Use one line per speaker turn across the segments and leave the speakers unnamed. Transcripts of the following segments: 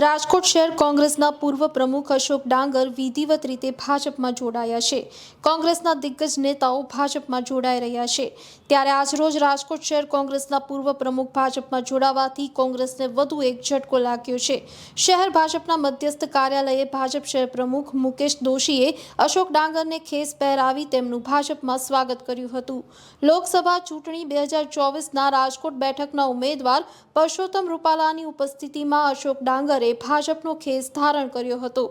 રાજકોટ શહેર કોંગ્રેસના પૂર્વ પ્રમુખ અશોક ડાંગર વિધિવત રીતે ભાજપમાં જોડાયા છે. કોંગ્રેસના દિગ્ગજ નેતાઓ ભાજપમાં જોડાઈ રહ્યા છે. ત્યારે આજરોજ રાજકોટ શહેર કોંગ્રેસના પૂર્વ પ્રમુખ ભાજપમાં જોડાવાથી કોંગ્રેસને વધુ એક ઝટકો લાગ્યો છે. શહેર ભાજપના મધ્યસ્થ કાર્યાલયે ભાજપ શહેર પ્રમુખ મુકેશ દોશીએ અશોક ડાંગરને ખેસ પહેરાવી તેમનું ભાજપમાં સ્વાગત કર્યું હતું. લોકસભા ચૂંટણી બે હજાર ચોવીસના રાજકોટ બેઠકના ઉમેદવાર પરસોત્તમ રૂપાલાની ઉપસ્થિતિમાં અશોક ડાંગરે ભાજપનો ખેસ ધારણ કર્યો હતો.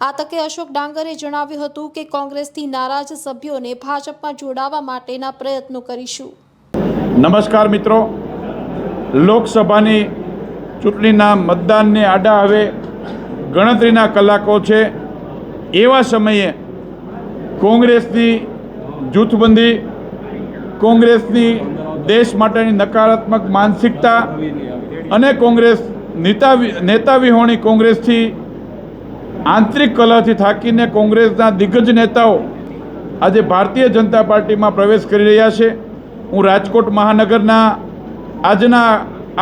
આ તકે અશોક ડાંગરે જણાવ્યું હતું કે કોંગ્રેસથી નારાજ સભ્યોને ભાજપમાં જોડાવા માટેના પ્રયત્નો કરીશું.
નમસ્કાર મિત્રો. લોકસભાની ચૂંટણીના મતદાનને આડા હવે ગણતરીના કલાકો છે. એવા સમયે કોંગ્રેસની જૂથબંધી, કોંગ્રેસની દેશ માટેની નકારાત્મક માનસિકતા અને કોંગ્રેસ નેતા નેતા વિહોણી કોંગ્રેસથી આંતરિક કલહથી થાકીને કોંગ્રેસના દિગ્ગજ નેતાઓ આજે ભારતીય જનતા પાર્ટીમાં પ્રવેશ કરી રહ્યા છે. હું રાજકોટ મહાનગરના આજના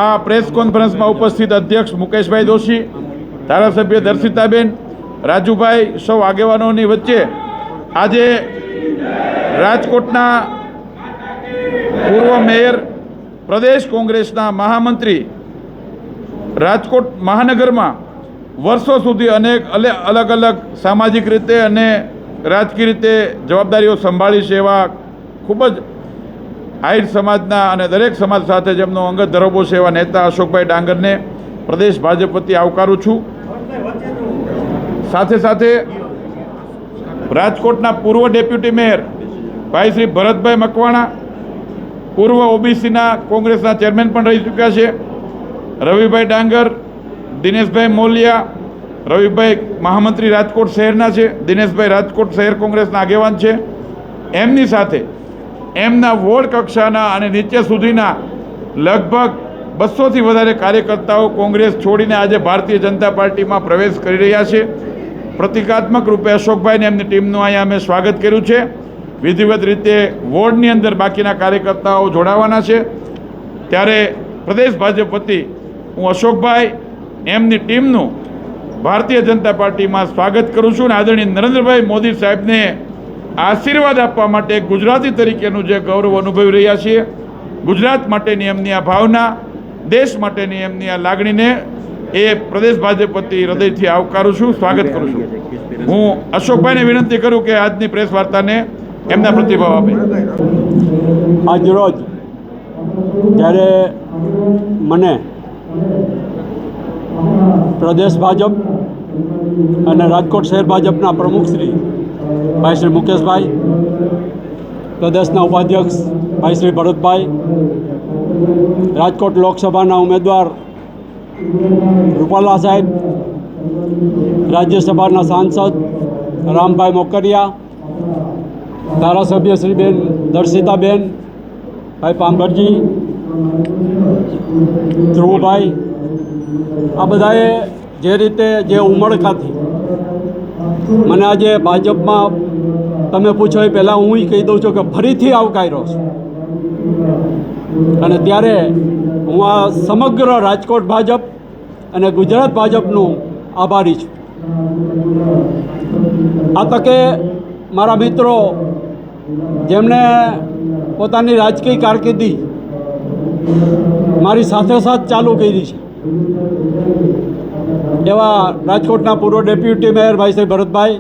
આ પ્રેસ કોન્ફરન્સમાં ઉપસ્થિત અધ્યક્ષ મુકેશભાઈ દોશી, ધારાસભ્ય દર્શિતાબેન, રાજુભાઈ સૌ આગેવાનોની વચ્ચે આજે રાજકોટના પૂર્વ મેયર, પ્રદેશ કોંગ્રેસના મહામંત્રી રાજકોટ મહાનગરમાં વર્ષો સુધી અનેક અલે અલગ અલગ સામાજિક રીતે અને રાજકીય રીતે જવાબદારીઓ સંભાળી છે એવા ખૂબ જ આહિર સમાજના અને દરેક સમાજ સાથે જેમનો અંગત ધરોબો છે એવા નેતા અશોકભાઈ ડાંગરને પ્રદેશ ભાજપ વતી આવકારું છું. સાથે સાથે રાજકોટના પૂર્વ ડેપ્યુટી મેયર ભાઈ શ્રી ભરતભાઈ મકવાણા, પૂર્વ ઓબીસીના કોંગ્રેસના ચેરમેન પણ રહી ચૂક્યા છે. રવિભાઈ ડાંગર, દિનેશભાઈ મોલિયા, રવિભાઈ મહામંત્રી રાજકોટ શહેરના છે, દિનેશભાઈ રાજકોટ શહેર કોંગ્રેસના આગેવાન છે. એમની સાથે એમના વોર્ડ કક્ષાના અને નીચે સુધીના લગભગ બસોથી વધારે કાર્યકર્તાઓ કોંગ્રેસ છોડીને આજે ભારતીય જનતા પાર્ટીમાં પ્રવેશ કરી રહ્યા છે. પ્રતિકાત્મક રૂપે અશોકભાઈને એમની ટીમનું અહીંયા અમે સ્વાગત કર્યું છે. વિધિવત રીતે વોર્ડની અંદર બાકીના કાર્યકર્તાઓ જોડાવાના છે. ત્યારે પ્રદેશ ભાજપ વતી હું અશોકભાઈ, એમની ટીમનું ભારતીય જનતા પાર્ટીમાં સ્વાગત કરું છું અને આદરણીય નરેન્દ્રભાઈ મોદી સાહેબને આશીર્વાદ આપવા માટે ગુજરાતી તરીકેનું જે ગૌરવ અનુભવી રહ્યા છીએ. ગુજરાત માટેની એમની આ ભાવના, દેશ માટેની એમની આ લાગણીને એ પ્રદેશ ભાજપ વતી હૃદયથી આવકારું છું, સ્વાગત કરું છું. હું અશોકભાઈને વિનંતી કરું કે આજની પ્રેસ વાર્તાને એમના પ્રતિભાવ આપે.
આજરોજ જ્યારે મને પ્રદેશ ભાજપ અને રાજકોટ શહેર ભાજપના પ્રમુખ શ્રી ભાઈ શ્રી મુકેશભાઈ, પ્રદેશના ઉપાધ્યક્ષ ભાઈ શ્રી ભરતભાઈ, રાજકોટ લોકસભાના ઉમેદવાર રૂપાલા સાહેબ, રાજ્યસભાના સાંસદ રામભાઈ મોકરિયા, ધારાસભ્ય શ્રી બેન દર્શિતાબેન, ભાઈ પાંભરજી ધ્રુવભાઈ, આ બધાએ જે રીતે જે ઉમળકાથી મને આજે ભાજપમાં તમે પૂછો એ પહેલાં હું કહી દઉં છું કે ફરીથી આવકાર્યો છું. અને ત્યારે હું આ સમગ્ર રાજકોટ ભાજપ અને ગુજરાત ભાજપનું આભારી છું. આ તકે મારા મિત્રો જેમણે પોતાની રાજકીય કારકિર્દી મારી સાથે સાથ ચાલુ કરી છે. એવા રાજકોટના પૂર્વ ડેપ્યુટી મેયર ભાઈ શ્રી ભરતભાઈ,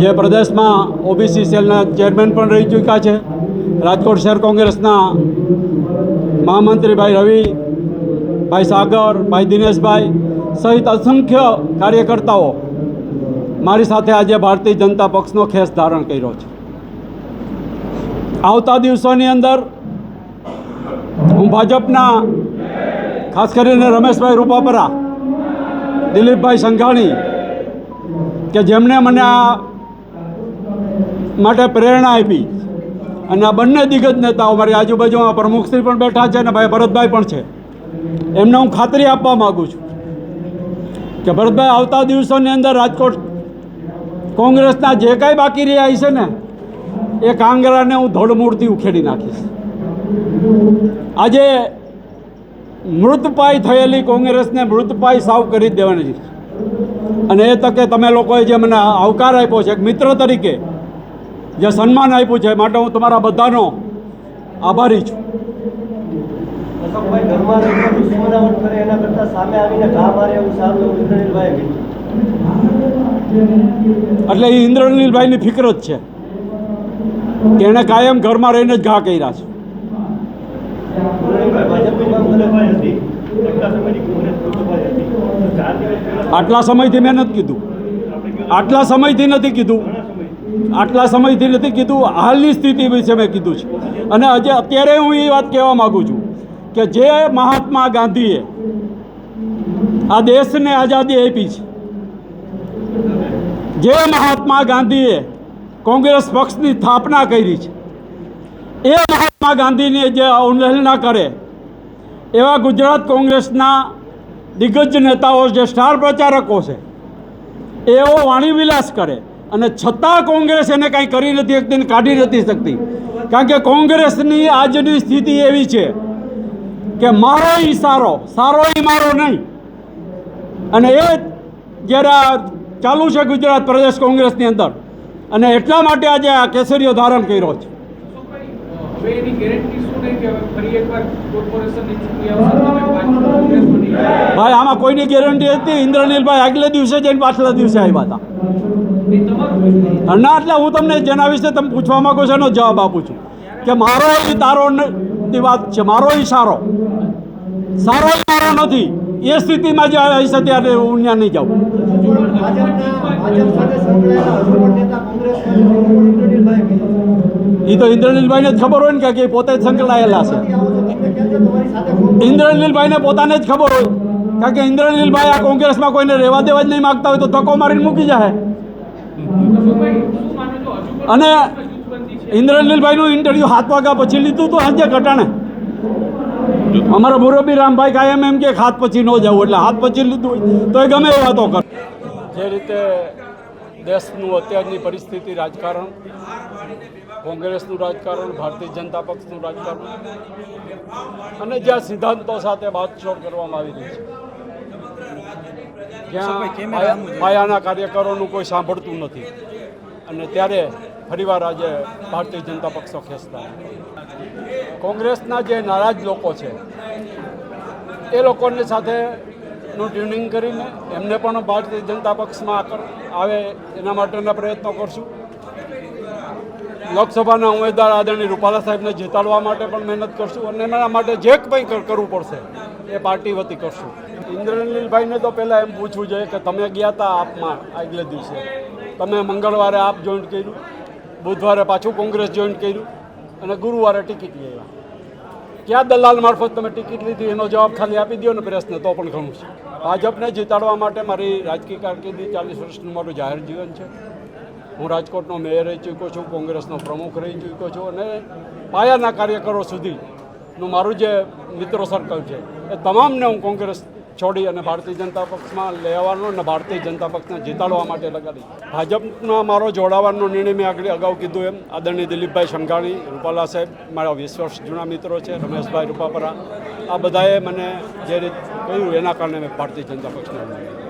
જે પ્રદેશમાં ઓબીસી સેલના ચેરમેન પણ રહી ચૂક્યા છે. રાજકોટ શહેર કોંગ્રેસના મહામંત્રી ભાઈ રવિ, ભાઈ સાગર, ભાઈ દિનેશભાઈ સહિત અસંખ્ય કાર્યકર્તાઓ મારી સાથે આજે ભારતીય જનતા પક્ષનો ખેસ ધારણ કર્યો છે. આવતા દિવસોની અંદર હું ભાજપના, ખાસ કરીને રમેશભાઈ રૂપાપરા, દિલીપભાઈ સંઘાણી, કે જેમણે મને આ માટે પ્રેરણા આપી. અને આ બંને દિગ્ગજ નેતાઓ મારી આજુબાજુમાં પ્રમુખશ્રી પણ બેઠા છે અને ભાઈ ભરતભાઈ પણ છે. એમને હું ખાતરી આપવા માગું છું કે ભરતભાઈ આવતા દિવસોની અંદર રાજકોટ કોંગ્રેસના જે કાંઈ બાકી રહ્યા છે ને એ કાંગરાને હું ધોળમૂળથી ઉખેડી નાખીશ. આજે મૃતપાય થયેલી કોંગ્રેસને મૃતપાય સાવ કરી જ દેવાની છે. અને એ તકે તમે લોકોએ જે મને આવકાર આપ્યો છે એક મિત્ર તરીકે જે સન્માન આપ્યું છે માટે હું તમારા બધાનો આભારી છું. એટલે એ ઇન્દ્રનીલભાઈની ફિકરત છે તેણે કાયમ ઘરમાં રહીને જ ઘા કર્યા છે
ઇન્દ્રનીલભાઈ ભાજપની માંગ બદલવાની હતી એટલા સમયથી કોંગ્રેસ બદલવાની હતી તો ચાર દિવસ પહેલા
આટલા સમયથી મેં નથી કીધું. આટલા સમયથી નથી કીધું. આટલા સમયથી નથી કીધું. હાલની સ્થિતિ વિશે મેં કીધું છે. અને હજી અત્યારે હું એ વાત કહેવા માગું છું કે જે મહાત્મા ગાંધીએ આ દેશને આઝાદી આપી છે. જે મહાત્મા ગાંધીએ કોંગ્રેસ પક્ષની સ્થાપના કરી છે. એ મહાત્મા ગાંધીની જે અવહેલના કરે, એવા ગુજરાત કોંગ્રેસના દિગ્ગજ નેતાઓ જે સ્ટાર પ્રચારકો છે, એઓ વાણીવિલાસ કરે અને છતાં કોંગ્રેસ એને કાંઈ કરી નથી શકતી કાઢી નથી શકતી. કારણ કે કોંગ્રેસની આજની સ્થિતિ એવી છે કે મારો સારો સારો મારો નહીં. અને એ જ્યારે ચાલુ છે ગુજરાત પ્રદેશ કોંગ્રેસની અંદર, અને એટલા માટે આજે આ કેસરીઓ ધારણ કર્યો છે.
હવે એની ગેરંટી શું નહીં કે હવે ફરી એકવાર કોર્પોરેશનની ચૂંટણી આવશે?
ભાઈ આમાં કોઈની ગેરંટી હતી? ઇન્દ્રનીલભાઈ આગલે દિવસે જઈને પાછલા દિવસે આવ્યા હતા. ના એટલે હું તમને જેના વિશે તમે પૂછવા માંગો છો એનો જવાબ આપું છું. કે મારો એ તારો વાત છે મારો એ સારો. સારો નથી એ સ્થિતિમાં જે હશે ત્યારે હું ત્યાં નહીં જાઉં. તો ઇન્દ્રનીલભાઈને જ ખબર હોય ને કે પોતે સંકળાયેલા છે. ઇન્દ્રનીલભાઈને પોતાને જ ખબર હોય. કારણ કે ઇન્દ્રનીલભાઈ આ કોંગ્રેસમાં કોઈને રહેવા દેવા જ નહીં માગતા હોય તો ધક્કો મારીને મૂકી જાય અને. ઇન્દ્રનીલભાઈનું ઇન્ટરવ્યૂ હાથ વાગ્યા પછી લીધું હતું આજે ઘટાણે. અમારા મોરબી રામભાઈ કાયમ એમ કે હાથ પછી ન જવું એટલે હાથ પછી લીધું તો એ ગમે એ વાતો કર. જે રીતે દેશનું અત્યારની પરિસ્થિતિ રાજકારણ કોંગ્રેસનું રાજકારણ ભારતીય જનતા પક્ષનું રાજકારણ અને જ્યાં સિદ્ધાંતો સાથે બાતચોડ કરવામાં આવી રહી છે. જ્યાં પાયા- પાયાના કાર્યકરોનું કોઈ સાંભળતું નથી. અને ત્યારે ફરીવાર આજે ભારતીય જનતા પક્ષનો ખેંચતા કોંગ્રેસના જે નારાજ લોકો છે એ લોકોની સાથે નું ટ્યુનિંગ કરીને એમને પણ ભારતીય જનતા પક્ષમાં આવે એના માટેના પ્રયત્નો કરશું. લોકસભાના ઉમેદવાર આદરણીય રૂપાલા સાહેબને જીતાડવા માટે પણ મહેનત કરશું અને એના માટે જે કંઈ કરવું પડશે, એ પાર્ટી વતી કરશું. ઇન્દ્રનીલભાઈને તો પહેલાં એમ પૂછવું જોઈએ કે તમે ગયા હતા આપમાં આગલે દિવસે? તમે મંગળવારે આપ જોઈન્ટ કર્યું? બુધવારે પાછું કોંગ્રેસ જોઈન્ટ કર્યું? અને ગુરુવારે ટિકિટ લેવા ક્યાં દલાલ મારફત તમે ટિકિટ લીધી? એનો જવાબ ખાલી આપી દો ને પ્રશ્ન, તો પણ ઘણું છે. ભાજપને જીતાડવા માટે મારી રાજકીય કારકિર્દી ચાલીસ વર્ષનું મારું જાહેર જીવન છે. હું રાજકોટનો મેયર રહી ચૂક્યો છું, કોંગ્રેસનો પ્રમુખ રહી ચૂક્યો છું અને પાયાના કાર્યકરો સુધીનું મારું જે મિત્રો સર્કલ છે, એ તમામને હું કોંગ્રેસ છોડી અને ભારતીય જનતા પક્ષમાં લેવાનો અને ભારતીય જનતા પક્ષને જીતાડવા માટે લગાડી. ભાજપમાં મારો જોડાવાનો નિર્ણય મેં આગળ અગાઉ કીધું એમ. આદરણીય દિલીપભાઈ શંઘાણી રૂપાલા સાહેબ, મારા વીસ જૂના મિત્રો છે, રમેશભાઈ રૂપાપરા. આ બધાએ મને જે રીત કહ્યું, એના કારણે મેં ભારતીય જનતા પક્ષને